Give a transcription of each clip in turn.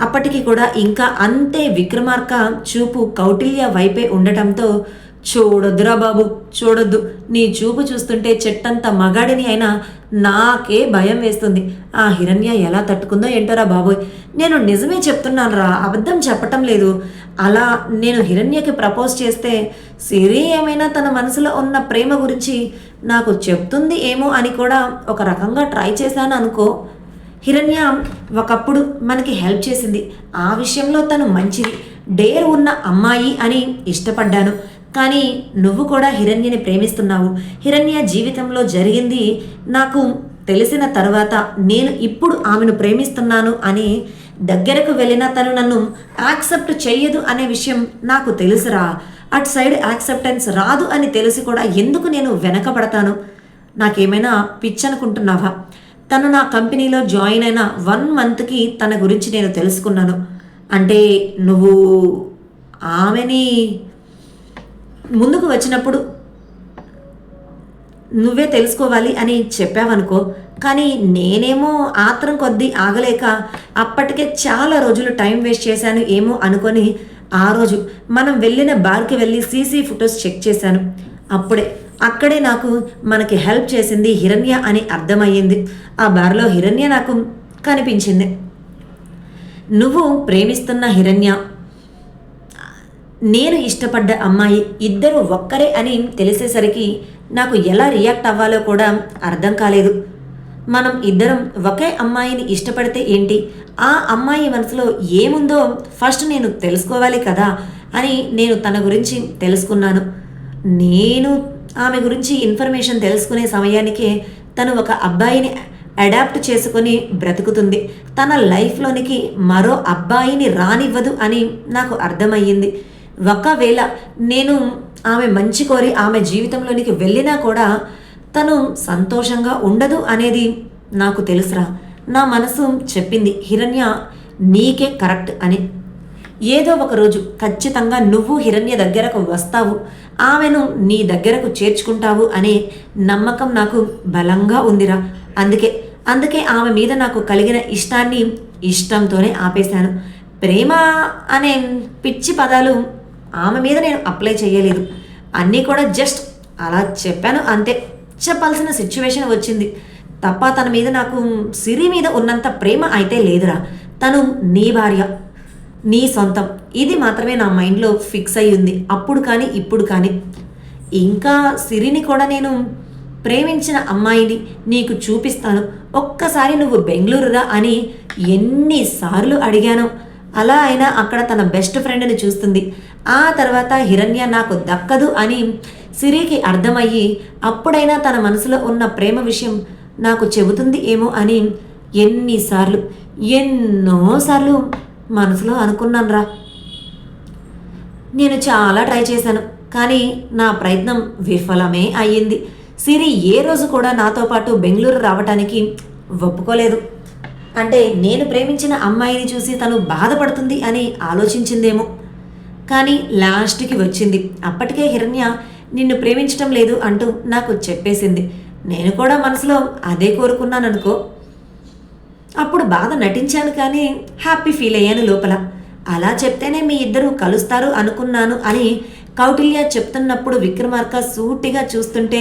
అప్పటికి కూడా ఇంకా అంతే విక్రమార్క చూపు కౌటిల్య వైపే ఉండటంతో చూడొద్దురా బాబు చూడొద్దు. నీ చూపు చూస్తుంటే చెట్టంత మగాడిని అయినా నాకే భయం వేస్తుంది. ఆ హిరణ్య ఎలా తట్టుకుందో ఏంటోరా బాబోయ్. నేను నిజమే చెప్తున్నాను రా అబద్ధం చెప్పటం లేదు. అలా నేను హిరణ్యకి ప్రపోజ్ చేస్తే సిరి ఏమైనా తన మనసులో ఉన్న ప్రేమ గురించి నాకు చెప్తుంది ఏమో అని కూడా ఒక రకంగా ట్రై చేశాను అనుకో. హిరణ్య ఒకప్పుడు మనకి హెల్ప్ చేసింది. ఆ విషయంలో తను మంచిది. డేర్ ఉన్న అమ్మాయి అని ఇష్టపడ్డాను. కానీ నువ్వు కూడా హిరణ్యని ప్రేమిస్తున్నావు. హిరణ్య జీవితంలో జరిగింది నాకు తెలిసిన తర్వాత నేను ఇప్పుడు ఆమెను ప్రేమిస్తున్నాను అని దగ్గరకు వెళ్ళిన తను నన్ను యాక్సెప్ట్ చెయ్యదు అనే విషయం నాకు తెలుసురా. అటు సైడ్ యాక్సెప్టెన్స్ రాదు అని తెలిసి కూడా ఎందుకు నేను వెనకబడతాను? నాకేమైనా పిచ్చనుకుంటున్నావా? తను నా కంపెనీలో జాయిన్ అయిన వన్ మంత్కి తన గురించి నేను తెలుసుకున్నాను. అంటే నువ్వు ఆమెని ముందుకు వచ్చినప్పుడు నువ్వే తెలుసుకోవాలి అని చెప్పావనుకో కానీ నేనేమో ఆత్రం కొద్దీ ఆగలేక అప్పటికే చాలా రోజులు టైం వేస్ట్ చేశాను ఏమో అనుకొని ఆ రోజు మనం వెళ్ళిన బార్కి వెళ్ళి సీసీ ఫొటోస్ చెక్ చేశాను. అప్పుడే అక్కడే నాకు మనకి హెల్ప్ చేసింది హిరణ్య అని అర్థమయ్యింది. ఆ బార్లో హిరణ్య నాకు కనిపించింది. నువ్వు ప్రేమిస్తున్న హిరణ్య నేను ఇష్టపడ్డ అమ్మాయి ఇద్దరు ఒక్కరే అని తెలిసేసరికి నాకు ఎలా రియాక్ట్ అవ్వాలో కూడా అర్థం కాలేదు. మనం ఇద్దరం ఒకే అమ్మాయిని ఇష్టపడితే ఏంటి? ఆ అమ్మాయి మనసులో ఏముందో ఫస్ట్ నేను తెలుసుకోవాలి కదా అని నేను తన గురించి తెలుసుకున్నాను. నేను ఆమె గురించి ఇన్ఫర్మేషన్ తెలుసుకునే సమయానికే తను ఒక అబ్బాయిని అడాప్ట్ చేసుకొని బ్రతుకుతుంది. తన లైఫ్లోనికి మరో అబ్బాయిని రానివ్వదు అని నాకు అర్థమయ్యింది. ఒకవేళ నేను ఆమె మంచి కోరి ఆమె జీవితంలోనికి వెళ్ళినా కూడా తను సంతోషంగా ఉండదు అనేది నాకు తెలుసురా. నా మనసు చెప్పింది హిరణ్య నీకే కరెక్ట్ అని. ఏదో ఒక రోజు ఖచ్చితంగా నువ్వు హిరణ్య దగ్గరకు వస్తావు. ఆమెను నీ దగ్గరకు చేర్చుకుంటావు అనే నమ్మకం నాకు బలంగా ఉందిరా. అందుకే అందుకే ఆమె మీద నాకు కలిగిన ఇష్టాన్ని ఇష్టంతోనే ఆపేశాను. ప్రేమ అనే పిచ్చి పదాలు ఆమె మీద నేను అప్లై చేయలేదు. అన్నీ కూడా జస్ట్ అలా చెప్పాను అంతే. చెప్పాల్సిన సిచ్యువేషన్ వచ్చింది. తప్ప తన మీద నాకు సిరి మీద ఉన్నంత ప్రేమ అయితే లేదురా. తను నీ భార్య. నీ సొంతం. ఇది మాత్రమే నా మైండ్లో ఫిక్స్ అయి ఉంది. అప్పుడు కానీ ఇప్పుడు కానీ. ఇంకా సిరిని కూడా నేను ప్రేమించిన అమ్మాయిని నీకు చూపిస్తాను. ఒక్కసారి నువ్వు బెంగళూరురా అని ఎన్నిసార్లు అడిగాను. అలా అయినా అక్కడ తన బెస్ట్ ఫ్రెండ్ని చూస్తుంది. ఆ తర్వాత హిరణ్య నాకు దక్కదు అని సిరికి అర్థమయ్యి అప్పుడైనా తన మనసులో ఉన్న ప్రేమ విషయం నాకు చెబుతుంది ఏమో అని ఎన్నిసార్లు ఎన్నోసార్లు మనసులో అనుకున్నానురా. నేను చాలా ట్రై చేశాను కానీ నా ప్రయత్నం విఫలమే అయ్యింది. సిరి ఏ రోజు కూడా నాతో పాటు బెంగళూరు రావటానికి ఒప్పుకోలేదు. అంటే నేను ప్రేమించిన అమ్మాయిని చూసి తను బాధపడుతుంది అని ఆలోచించిందేమో. కానీ లాస్ట్కి వచ్చింది. అప్పటికే హిరణ్య నిన్ను ప్రేమించటం లేదు అంటూ నాకు చెప్పేసింది. నేను కూడా మనసులో అదే కోరుకున్నాను అనుకో అప్పుడు బాధ నటించాను కానీ హ్యాపీ ఫీల్ అయ్యాను లోపల. అలా చెప్తేనే మీ ఇద్దరు కలుస్తారు అనుకున్నాను అని కౌటిల్య చెప్తున్నప్పుడు విక్రమార్క సూటిగా చూస్తుంటే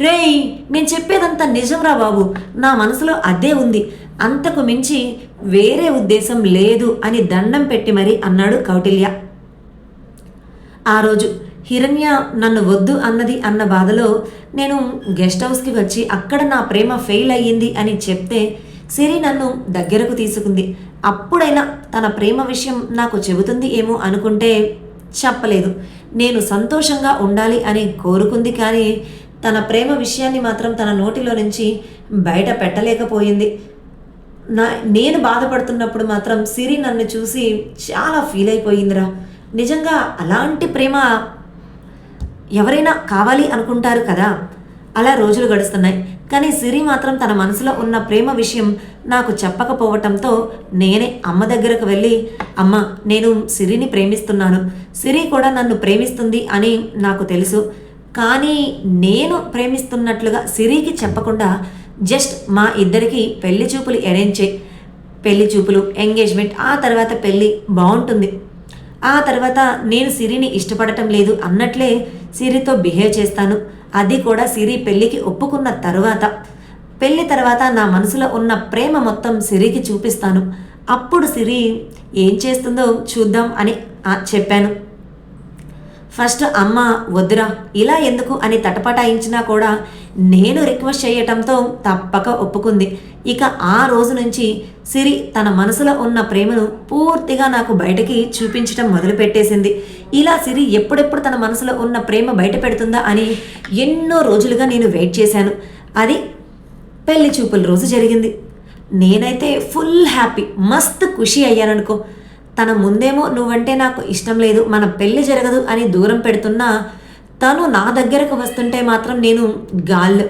రేయ్ నేను చెప్పేదంతా నిజంరా బాబు. నా మనసులో అదే ఉంది. అంతకు మించి వేరే ఉద్దేశం లేదు అని దండం పెట్టి మరి అన్నాడు కౌటిల్య. ఆ రోజు హిరణ్య నన్ను వద్దు అన్నది అన్న బాధలో నేను గెస్ట్ హౌస్కి వచ్చి అక్కడ నా ప్రేమ ఫెయిల్ అయ్యింది అని చెప్తే సిరి నన్ను దగ్గరకు తీసుకుంది. అప్పుడైనా తన ప్రేమ విషయం నాకు చెబుతుంది ఏమో అనుకుంటే చెప్పలేదు. నేను సంతోషంగా ఉండాలి అని కోరుకుంది కానీ తన ప్రేమ విషయాన్ని మాత్రం తన నోటిలో నుంచి బయట పెట్టలేకపోయింది. నా నేను బాధపడుతున్నప్పుడు మాత్రం సిరి నన్ను చూసి చాలా ఫీల్ అయిపోయిందిరా. నిజంగా అలాంటి ప్రేమ ఎవరైనా కావాలి అనుకుంటారు కదా. అలా రోజులు గడుస్తున్నాయి. కానీ సిరి మాత్రం తన మనసులో ఉన్న ప్రేమ విషయం నాకు చెప్పకపోవటంతో నేనే అమ్మ దగ్గరకు వెళ్ళి అమ్మ నేను సిరిని ప్రేమిస్తున్నాను. సిరి కూడా నన్ను ప్రేమిస్తుంది అని నాకు తెలుసు. కానీ నేను ప్రేమిస్తున్నట్లుగా సిరికి చెప్పకుండా జస్ట్ మా ఇద్దరికి పెళ్ళి చూపులు అరేంజ్ చేయి. పెళ్ళి చూపులు ఎంగేజ్మెంట్ ఆ తర్వాత పెళ్ళి బాగుంటుంది. ఆ తర్వాత నేను సిరిని ఇష్టపడటం లేదు అన్నట్లే సిరితో బిహేవ్ చేస్తాను. అది కూడా సిరి పెళ్ళికి ఒప్పుకున్న తర్వాత. పెళ్ళి తర్వాత నా మనసులో ఉన్న ప్రేమ మొత్తం సిరికి చూపిస్తాను. అప్పుడు సిరి ఏం చేస్తుందో చూద్దాం అని చెప్పాను. ఫస్ట్ అమ్మ వద్దురా ఇలా ఎందుకు అని తటపటాయించినా కూడా నేను రిక్వెస్ట్ చేయటంతో తప్పక ఒప్పుకుంది. ఇక ఆ రోజు నుంచి సిరి తన మనసులో ఉన్న ప్రేమను పూర్తిగా నాకు బయటకి చూపించటం మొదలుపెట్టేసింది. ఇలా సిరి ఎప్పుడెప్పుడు తన మనసులో ఉన్న ప్రేమ బయట పెడుతుందా అని ఎన్నో రోజులుగా నేను వెయిట్ చేశాను. అది పెళ్ళి చూపుల రోజు జరిగింది. నేనైతే ఫుల్ హ్యాపీ మస్త్ ఖుషి అయ్యాననుకో. తన ముందేమో నువ్వంటే నాకు ఇష్టం లేదు మన పెళ్ళి జరగదు అని దూరం పెడుతున్నా తను నా దగ్గరకు వస్తుంటే మాత్రం నేను గాల్లో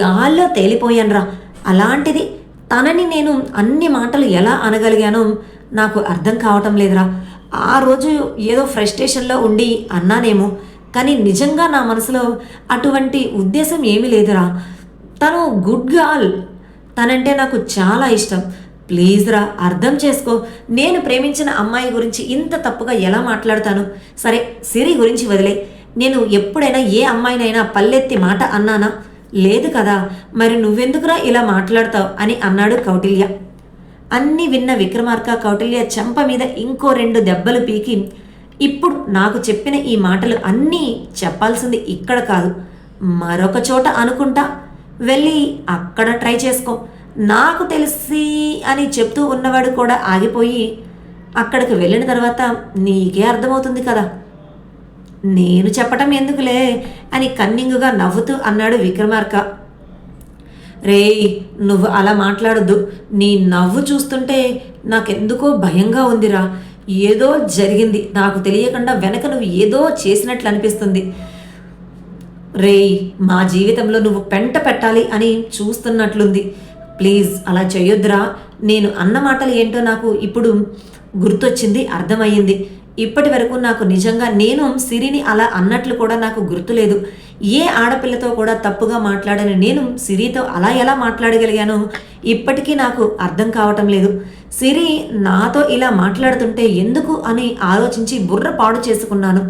గాల్లో తేలిపోయానురా. అలాంటిది తనని నేను అన్ని మాటలు ఎలా అనగలిగానో నాకు అర్థం కావటం లేదురా. ఆ రోజు ఏదో ఫ్రస్ట్రేషన్లో ఉండి అన్నానేమో కానీ నిజంగా నా మనసులో అటువంటి ఉద్దేశం ఏమీ లేదురా. తను గుడ్ గర్ల్ తనంటే నాకు చాలా ఇష్టం. ప్లీజ్ రా అర్థం చేసుకో. నేను ప్రేమించిన అమ్మాయి గురించి ఇంత తప్పుగా ఎలా మాట్లాడతాను? సరే సిరి గురించి వదిలే. నేను ఎప్పుడైనా ఏ అమ్మాయినైనా పల్లెత్తి మాట అన్నానా? లేదు కదా మరి నువ్వెందుకురా ఇలా మాట్లాడతావు? అని అన్నాడు కౌటిల్య. అన్నీ విన్న విక్రమార్క కౌటిల్య చెంప మీద ఇంకో రెండు దెబ్బలు పీకి ఇప్పుడు నాకు చెప్పిన ఈ మాటలు అన్నీ చెప్పాల్సింది ఇక్కడ కాదు. మరొక చోట అనుకుంటా. వెళ్ళి అక్కడ ట్రై చేసుకో. నాకు తెలిసి అని చెప్తూ ఉన్నవాడు కూడా ఆగిపోయి అక్కడికి వెళ్ళిన తర్వాత నీకే అర్థమవుతుంది కదా. నేను చెప్పటం ఎందుకులే అని కన్నింగుగా నవ్వుతూ అన్నాడు విక్రమార్క. రేయ్ నువ్వు అలా మాట్లాడొద్దు. నీ నవ్వు చూస్తుంటే నాకెందుకో భయంగా ఉందిరా. ఏదో జరిగింది. నాకు తెలియకుండా వెనక నువ్వు ఏదో చేసినట్లు అనిపిస్తుంది. రేయ్ మా జీవితంలో నువ్వు పెంట పెట్టాలి అని చూస్తున్నట్లుంది. ప్లీజ్ అలా చేయొద్దురా నేను అన్న మాటలు ఏంటో నాకు ఇప్పుడు గుర్తొచ్చింది అర్థమయ్యింది. ఇప్పటి వరకు నాకు నిజంగా నేను సిరిని అలా అన్నట్లు కూడా నాకు గుర్తులేదు. ఏ ఆడపిల్లతో కూడా తప్పుగా మాట్లాడని నేను సిరితో అలా ఎలా మాట్లాడగలిగానో? ఇప్పటికీ నాకు అర్థం కావటం లేదు. సిరి నాతో ఇలా మాట్లాడుతుంటే ఎందుకు అని ఆలోచించి బుర్ర పాడు చేసుకున్నాను.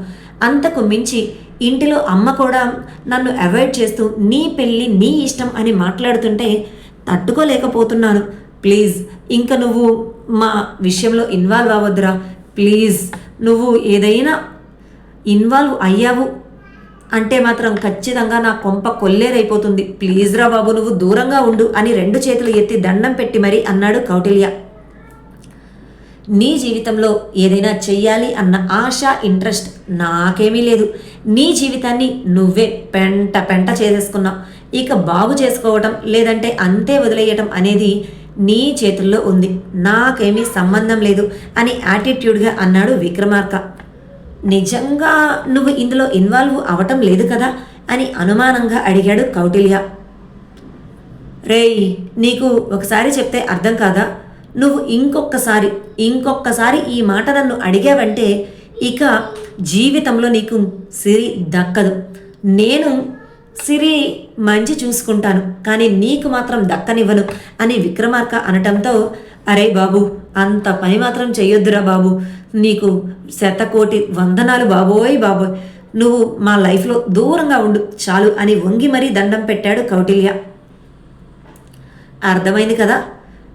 అంతకు మించి ఇంటిలో అమ్మ కూడా నన్ను అవాయిడ్ చేస్తూ నీ పెళ్ళి నీ ఇష్టం అని మాట్లాడుతుంటే తట్టుకోలేకపోతున్నాను. ప్లీజ్ ఇంకా నువ్వు మా విషయంలో ఇన్వాల్వ్ అవ్వద్దురా. ప్లీజ్ నువ్వు ఏదైనా ఇన్వాల్వ్ అయ్యావు అంటే మాత్రం ఖచ్చితంగా నా కొంప కొల్లేరైపోతుంది. ప్లీజ్ రా బాబు నువ్వు దూరంగా ఉండు అని రెండు చేతులు ఎత్తి దండం పెట్టి మరీ అన్నాడు కౌటిల్య. నీ జీవితంలో ఏదైనా చెయ్యాలి అన్న ఆశ ఇంట్రెస్ట్ నాకేమీ లేదు. నీ జీవితాన్ని నువ్వే పెంట పెంట చేసేసుకున్నావు. ఇక బాగు చేసుకోవటం లేదంటే అంతే వదిలేయటం అనేది నీ చేతుల్లో ఉంది. నాకేమీ సంబంధం లేదు అని యాటిట్యూడ్గా అన్నాడు విక్రమార్క. నిజంగా నువ్వు ఇందులో ఇన్వాల్వ్ అవటం లేదు కదా అని అనుమానంగా అడిగాడు కౌటిల్య. రేయ్ నీకు ఒకసారి చెప్తే అర్థం కాదా? నువ్వు ఇంకొకసారి ఇంకొకసారి ఈ మాట నన్ను అడిగావంటే ఇక జీవితంలో నీకు సిరి దక్కదు. నేను సిరి మంచి చూసుకుంటాను కానీ నీకు మాత్రం దక్కనివ్వను అని విక్రమార్క అనటంతో అరే బాబు అంత పని మాత్రం చేయొద్దురా బాబు. నీకు శతకోటి వందనాలు బాబోయ్ బాబోయ్. నువ్వు మా లైఫ్లో దూరంగా ఉండు చాలు అని వంగి మరీ దండం పెట్టాడు కౌటిల్య. అర్థమైంది కదా?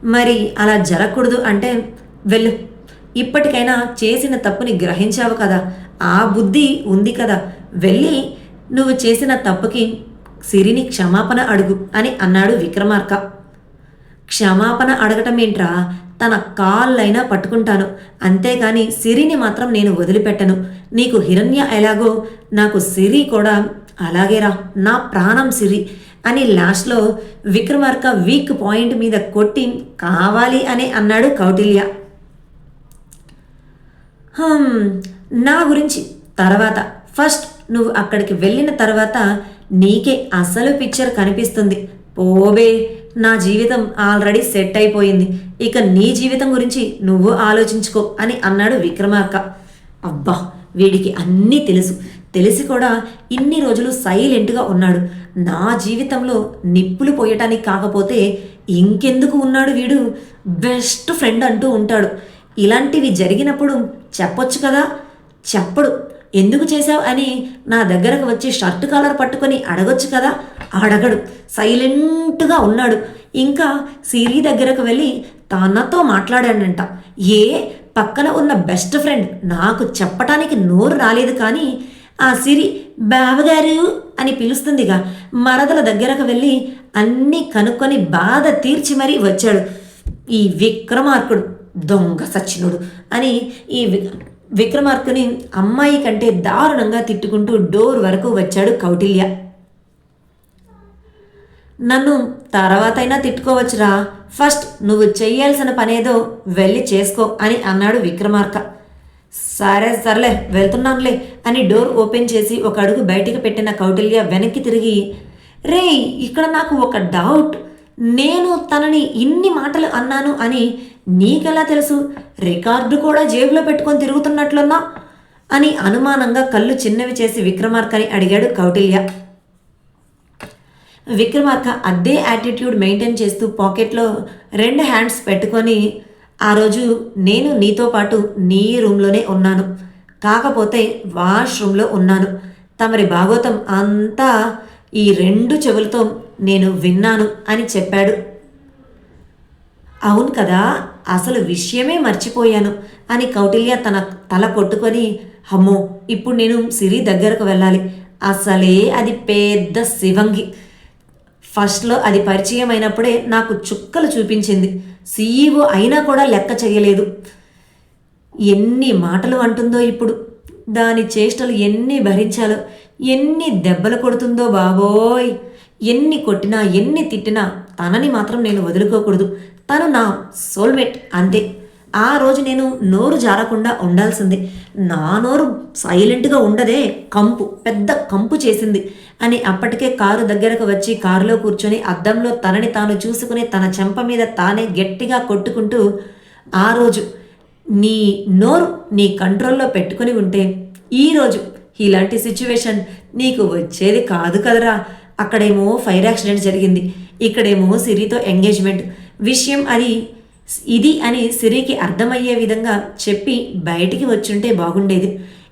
మరి అలా జరగకూడదు అంటే వెళ్ళు. ఇప్పటికైనా చేసిన తప్పుని గ్రహించావు కదా? ఆ బుద్ధి ఉంది కదా? వెళ్ళి నువ్వు చేసిన తప్పుకి సిరిని క్షమాపణ అడుగు అని అన్నాడు విక్రమార్క. క్షమాపణ అడగటం ఏంట్రా తన కాళ్ళైనా పట్టుకుంటాను. అంతేగాని సిరిని మాత్రం నేను వదిలిపెట్టను. నీకు హిరణ్య ఎలాగో నాకు సిరి కూడా అలాగేరా. నా ప్రాణం సిరి అని లాస్ట్లో విక్రమార్క వీక్ పాయింట్ మీద కొట్టి కావాలి అని అన్నాడు కౌటిల్య. నా గురించి తర్వాత. ఫస్ట్ నువ్వు అక్కడికి వెళ్ళిన తర్వాత నీకే అసలు పిక్చర్ కనిపిస్తుంది. పోవే నా జీవితం ఆల్రెడీ సెట్ అయిపోయింది. ఇక నీ జీవితం గురించి నువ్వు ఆలోచించుకో అని అన్నాడు విక్రమార్క. అబ్బా వీడికి అన్నీ తెలుసు. తెలిసి కూడా ఇన్ని రోజులు సైలెంట్గా ఉన్నాడు. నా జీవితంలో నిప్పులు పోయటానికి కాకపోతే ఇంకెందుకు ఉన్నాడు వీడు? బెస్ట్ ఫ్రెండ్ అంటూ ఉంటాడు. ఇలాంటివి జరిగినప్పుడు చెప్పొచ్చు కదా? చెప్పడు. ఎందుకు చేశావు అని నా దగ్గరకు వచ్చి షర్ట్ కాలర్ పట్టుకొని అడగొచ్చు కదా? అడగడు. సైలెంట్గా ఉన్నాడు. ఇంకా సిరి దగ్గరకు వెళ్ళి తనతో మాట్లాడానంట ఏ పక్కన ఉన్న బెస్ట్ ఫ్రెండ్ నాకు చెప్పటానికి నోరు రాలేదు కానీ ఆ సిరి బావగారు అని పిలుస్తుందిగా. మరదల దగ్గరకు వెళ్ళి అన్నీ కనుక్కొని బాధ తీర్చి మరీ వచ్చాడు. ఈ విక్రమార్కుడు దొంగ సచ్చినుడు అని ఈ విక్రమార్కుని అమ్మాయి కంటే దారుణంగా తిట్టుకుంటూ డోర్ వరకు వచ్చాడు కౌటిల్య. నన్ను తర్వాతైనా తిట్టుకోవచ్చురా. ఫస్ట్ నువ్వు చెయ్యాల్సిన పనేదో వెళ్ళి చేసుకో అని అన్నాడు విక్రమార్క. సరే సర్లే వెళ్తున్నానులే అని డోర్ ఓపెన్ చేసి ఒక అడుగు బయటికి పెట్టిన కౌటిల్య వెనక్కి తిరిగి రే ఇక్కడ నాకు ఒక డౌట్. నేను తనని ఇన్ని మాటలు అన్నాను అని నీకెలా తెలుసు? రికార్డు కూడా జేబులో పెట్టుకొని తిరుగుతున్నట్లున్నా? అని అనుమానంగా కళ్ళు చిన్నవి చేసి విక్రమార్కని అడిగాడు కౌటిల్య. విక్రమార్క అదే యాటిట్యూడ్ మెయింటైన్ చేస్తూ పాకెట్లో రెండు హ్యాండ్స్ పెట్టుకొని ఆ రోజు నేను నీతో పాటు నీ రూమ్లోనే ఉన్నాను. కాకపోతే వాష్రూమ్లో ఉన్నాను. తమరి భాగవతం అంతా ఈ రెండు చెవులతో నేను విన్నాను అని చెప్పాడు. అవును కదా? అసలు విషయమే మర్చిపోయాను అని కౌటిల్య తన తల కొట్టుకొని అమ్మో ఇప్పుడు నేను సిరి దగ్గరకు వెళ్ళాలి. అసలే అది పెద్ద శివంగి. ఫస్ట్లో అది పరిచయం అయినప్పుడే నాకు చుక్కలు చూపించింది. సీఈఓ అయినా కూడా లెక్క చేయలేదు. ఎన్ని మాటలు అంటుందో ఇప్పుడు. దాని చేష్టలు ఎన్ని భరించాలో ఎన్ని దెబ్బలు కొడుతుందో బాబోయ్. ఎన్ని కొట్టినా ఎన్ని తిట్టినా తనని మాత్రం నేను వదులుకోకూడదు. తను నా సోల్మేట్ అంతే. ఆ రోజు నేను నోరు జారకుండా ఉండాల్సింది. నా నోరు సైలెంట్గా ఉండదే కంపు పెద్ద కంపు చేసింది అని అప్పటికే కారు దగ్గరకు వచ్చి కారులో కూర్చొని అద్దంలో తనని తాను చూసుకుని తన చెంప మీద తానే గట్టిగా కొట్టుకుంటూ ఆ రోజు నీ నోరు నీ కంట్రోల్లో పెట్టుకుని ఉంటే ఈరోజు ఇలాంటి సిచ్యువేషన్ నీకు వచ్చేది కాదు కదరా. అక్కడేమో ఫైర్ యాక్సిడెంట్ జరిగింది. ఇక్కడేమో సిరితో ఎంగేజ్మెంట్. విషయం అది ఇది అని సిరికి అర్థమయ్యే విధంగా చెప్పి బయటికి వచ్చుంటే బాగుండేది.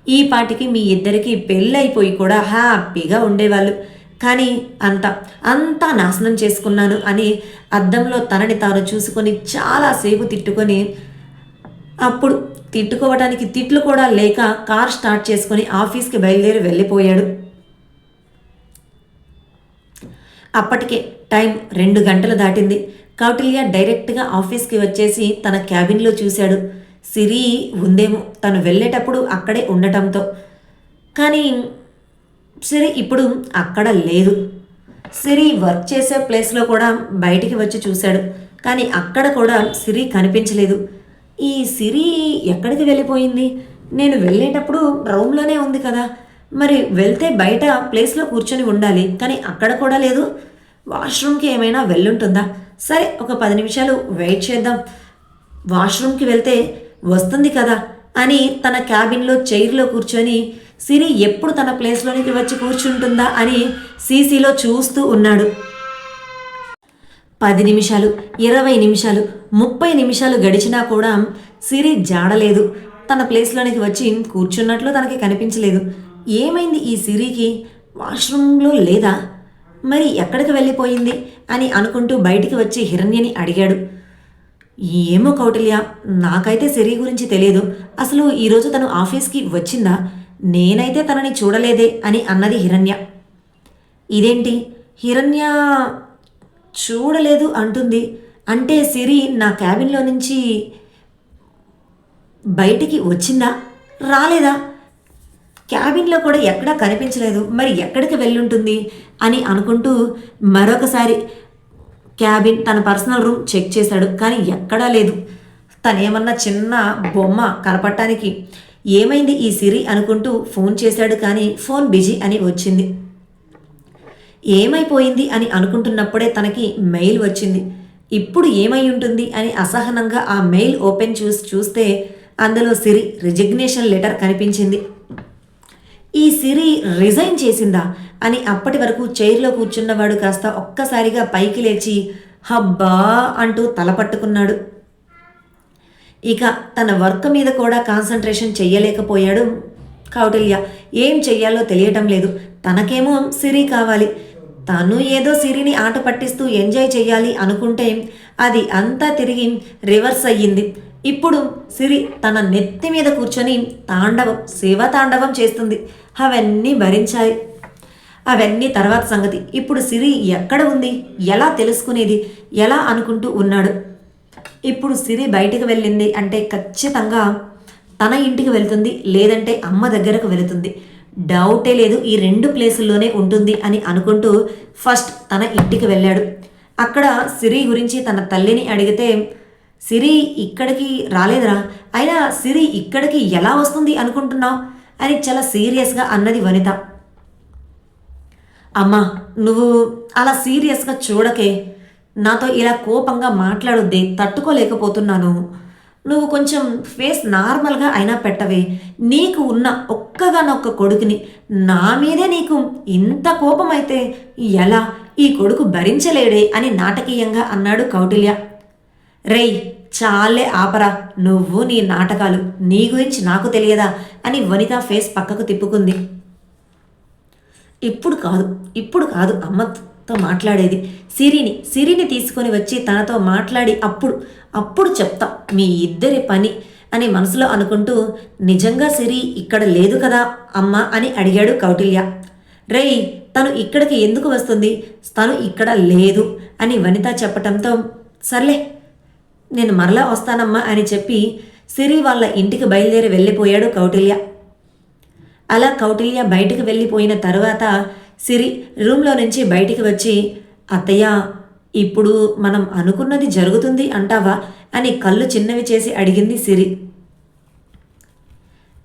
ఈ పాటికి మీ ఇద్దరికి పెళ్ళైపోయి కూడా హ్యాపీగా ఉండేవాళ్ళు. కానీ అంత అంతా నాశనం చేసుకున్నాను అని అద్దంలో తనని తాను చూసుకొని చాలాసేపు తిట్టుకొని అప్పుడు తిట్టుకోవడానికి తిట్లు కూడా లేక కార్ స్టార్ట్ చేసుకొని ఆఫీస్కి బయలుదేరి వెళ్ళిపోయాడు. అప్పటికే టైం రెండు గంటలు దాటింది. కౌటిల్య డైరెక్ట్గా ఆఫీస్కి వచ్చేసి తన క్యాబిన్లో చూశాడు. సిరి ఉందేమో తను వెళ్ళేటప్పుడు అక్కడే ఉండటంతో. కానీ సిరి ఇప్పుడు అక్కడ లేదు. సిరి వర్క్ చేసే ప్లేస్లో కూడా బయటికి వచ్చి చూశాడు. కానీ అక్కడ కూడా సిరి కనిపించలేదు. ఈ సిరి ఎక్కడికి వెళ్ళిపోయింది? నేను వెళ్ళేటప్పుడు రూమ్లోనే ఉంది కదా. మరి వెళ్తే బయట ప్లేస్లో కూర్చొని ఉండాలి. కానీ అక్కడ కూడా లేదు. వాష్రూమ్కి ఏమైనా వెళ్ళుంటుందా? సరే ఒక పది నిమిషాలు వెయిట్ చేద్దాం. వాష్రూమ్కి వెళ్తే వస్తుంది కదా అని తన క్యాబిన్లో చైర్లో కూర్చొని సిరి ఎప్పుడు తన ప్లేస్లోనికి వచ్చి కూర్చుంటుందా అని సీసీలో చూస్తూ ఉన్నాడు. పది నిమిషాలు ఇరవై నిమిషాలు ముప్పై నిమిషాలు గడిచినా కూడా సిరి జాడలేదు. తన ప్లేస్లోనికి వచ్చి కూర్చున్నట్లు తనకి కనిపించలేదు. ఏమైంది ఈ సిరికి? వాష్రూమ్లో లేదా? మరి ఎక్కడికి వెళ్ళిపోయింది అని అనుకుంటూ బయటికి వచ్చి హిరణ్యని అడిగాడు. ఏమో కౌటిల్య నాకైతే సిరి గురించి తెలియదు అసలు ఈరోజు తను ఆఫీస్కి వచ్చిందా? నేనైతే తనని చూడలేదే అని అన్నది హిరణ్య. ఇదేంటి? హిరణ్య చూడలేదు అంటుంది. అంటే సిరి నా క్యాబిన్లో నుంచి బయటికి వచ్చిందా? రాలేదా? క్యాబిన్లో కూడా ఎక్కడా కనిపించలేదు. మరి ఎక్కడికి వెళ్ళుంటుంది? అని అనుకుంటూ మరొకసారి క్యాబిన్ తన పర్సనల్ రూమ్ చెక్ చేశాడు. కానీ ఎక్కడా లేదు. తనేమన్నా చిన్న బొమ్మ కనపడటానికి. ఏమైంది ఈ సిరి అనుకుంటూ ఫోన్ చేశాడు కానీ ఫోన్ బిజీ అని వచ్చింది. ఏమైపోయింది అని అనుకుంటున్నప్పుడే తనకి మెయిల్ వచ్చింది. ఇప్పుడు ఏమై ఉంటుంది అని అసహనంగా ఆ మెయిల్ ఓపెన్ చూసి చూస్తే అందులో సిరి రిజిగ్నేషన్ లెటర్ కనిపించింది. ఈ సిరి రిజైన్ చేసిందా? అని అప్పటి వరకు చైర్లో కూర్చున్నవాడు కాస్త ఒక్కసారిగా పైకి లేచి హబ్బా అంటూ తల పట్టుకున్నాడు. ఇక తన వర్క్ మీద కూడా కాన్సన్ట్రేషన్ చెయ్యలేకపోయాడు కౌటిల్య. ఏం చెయ్యాలో తెలియటం లేదు. తనకేమో సిరి కావాలి. తను ఏదో సిరిని ఆట పట్టిస్తూ ఎంజాయ్ చెయ్యాలి అనుకుంటే అది అంతా తిరిగి రివర్స్ అయ్యింది. ఇప్పుడు సిరి తన నెత్తి మీద కూర్చొని తాండవం శివ తాండవం చేస్తుంది. అవన్నీ భరించాలి అవన్నీ తర్వాత సంగతి. ఇప్పుడు సిరి ఎక్కడ ఉంది? ఎలా తెలుసుకునేది? ఎలా అనుకుంటూ ఉన్నాడు? ఇప్పుడు సిరి బయటికి వెళ్ళింది అంటే ఖచ్చితంగా తన ఇంటికి వెళ్తుంది లేదంటే అమ్మ దగ్గరకు వెళుతుంది. డౌటే లేదు ఈ రెండు ప్లేసుల్లోనే ఉంటుంది అని అనుకుంటూ ఫస్ట్ తన ఇంటికి వెళ్ళాడు. అక్కడ సిరి గురించి తన తల్లిని అడిగితే సిరి ఇక్కడికి రాలేదురా. అయినా సిరి ఇక్కడికి ఎలా వస్తుంది అనుకుంటున్నావు? అని చాలా సీరియస్గా అన్నది వనిత. అమ్మా నువ్వు అలా సీరియస్గా చూడకే. నాతో ఇలా కోపంగా మాట్లాడొద్దే తట్టుకోలేకపోతున్నాను. నువ్వు కొంచెం ఫేస్ నార్మల్గా అయినా పెట్టవే. నీకు ఉన్న ఒక్కగానొక్క కొడుకుని నా మీదే నీకు ఇంత కోపం అయితే ఎలా ఈ కొడుకు భరించలేడే అని నాటకీయంగా అన్నాడు కౌటిల్య. రేయ్ చాలే ఆపరా. నువ్వు నీ నాటకాలు నీ గురించి నాకు తెలియదా? అని వనిత ఫేస్ పక్కకు తిప్పుకుంది. ఇప్పుడు కాదు ఇప్పుడు కాదు అమ్మతో మాట్లాడేది. సిరిని సిరిని తీసుకొని వచ్చి తనతో మాట్లాడి అప్పుడు అప్పుడు చెప్తా మీ ఇద్దరి పని అని మనసులో అనుకుంటూ నిజంగా సిరి ఇక్కడ లేదు కదా అమ్మ అని అడిగాడు కౌటిల్య. రేయ్ తను ఇక్కడికి ఎందుకు వస్తుంది? తను ఇక్కడ లేదు అని వనిత చెప్పటంతో సర్లే నేను మరలా వస్తానమ్మా అని చెప్పి సిరి వాళ్ళ ఇంటికి బయలుదేరి వెళ్ళిపోయాడు కౌటిల్య. అలా కౌటిల్య బయటికి వెళ్ళిపోయిన తర్వాత సిరి రూమ్లో నుంచి బయటికి వచ్చి అత్తయ్య ఇప్పుడు మనం అనుకున్నది జరుగుతుంది అంటావా? అని కళ్ళు చిన్నవి చేసి అడిగింది సిరి.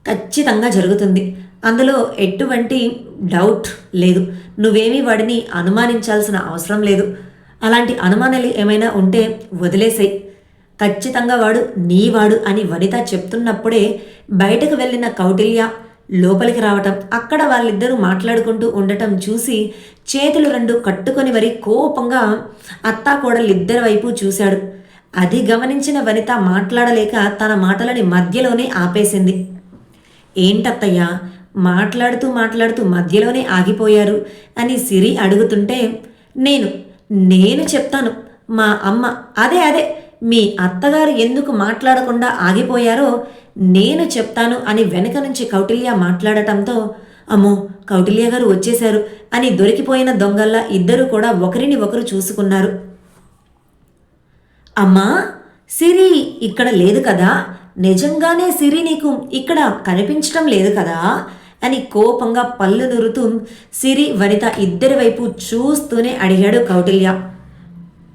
ఖచ్చితంగా జరుగుతుంది. అందులో ఎటువంటి డౌట్ లేదు. నువ్వేమీ వాడిని అనుమానించాల్సిన అవసరం లేదు. అలాంటి అనుమానాలు ఏమైనా ఉంటే వదిలేసాయి. ఖచ్చితంగా వాడు నీవాడు అని వనిత చెప్తున్నప్పుడే బయటకు వెళ్ళిన కౌటిల్య లోపలికి రావటం అక్కడ వాళ్ళిద్దరూ మాట్లాడుకుంటూ ఉండటం చూసి చేతులు రెండు కట్టుకొని మరీ కోపంగా అత్తా కోడలిద్దరి వైపు చూశాడు. అది గమనించిన వనిత మాట్లాడలేక తన మాటలని మధ్యలోనే ఆపేసింది. ఏంటత్తయ్యా మాట్లాడుతూ మాట్లాడుతూ మధ్యలోనే ఆగిపోయారు? అని సిరి అడుగుతుంటే నేను నేను చెప్తాను మా అమ్మ అదే అదే మీ అత్తగారు ఎందుకు మాట్లాడకుండా ఆగిపోయారో నేను చెప్తాను అని వెనక నుంచి కౌటిల్య మాట్లాడటంతో అమ్మో కౌటిల్య గారు వచ్చేశారు అని దొరికిపోయిన దొంగల్లా ఇద్దరు కూడా ఒకరిని ఒకరు చూసుకున్నారు. అమ్మా సిరి ఇక్కడ లేదు కదా? నిజంగానే సిరి నీకు ఇక్కడ కనిపించటం లేదు కదా? అని కోపంగా పళ్ళు నురుతూ సిరి వనిత ఇద్దరి వైపు చూస్తూనే అడిగాడు కౌటిల్య.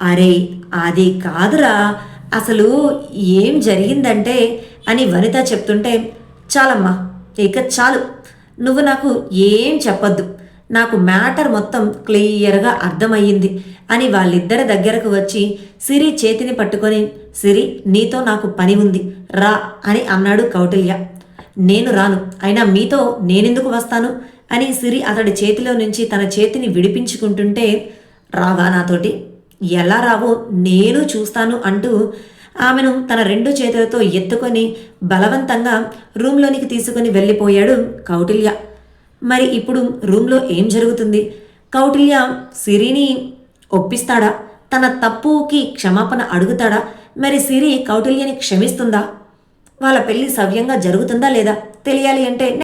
అరే అది కాదురా అసలు ఏం జరిగిందంటే అని వనిత చెప్తుంటే చాలమ్మా ఇక చాలు. నువ్వు నాకు ఏం చెప్పొద్దు. నాకు మ్యాటర్ మొత్తం క్లియర్గా అర్థమయ్యింది అని వాళ్ళిద్దరి దగ్గరకు వచ్చి సిరి చేతిని పట్టుకొని సిరి నీతో నాకు పని ఉంది. రా అని అన్నాడు కౌటిల్య. నేను రాను. అయినా మీతో నేనెందుకు వస్తాను? అని సిరి అతడి చేతిలో నుంచి తన చేతిని విడిపించుకుంటుంటే రావా నాతోటి? ఎలా రావో నేను చూస్తాను అంటూ ఆమెను తన రెండు చేతులతో ఎత్తుకొని బలవంతంగా రూమ్లోనికి తీసుకుని వెళ్ళిపోయాడు కౌటిల్య. మరి ఇప్పుడు రూమ్లో ఏం జరుగుతుంది? కౌటిల్య సిరిని ఒప్పిస్తాడా? తన తప్పుకి క్షమాపణ అడుగుతాడా? మరి సిరి కౌటిల్యని క్షమిస్తుందా? వాళ్ళ పెళ్ళి సవ్యంగా జరుగుతుందా లేదా? తెలియాలి అంటే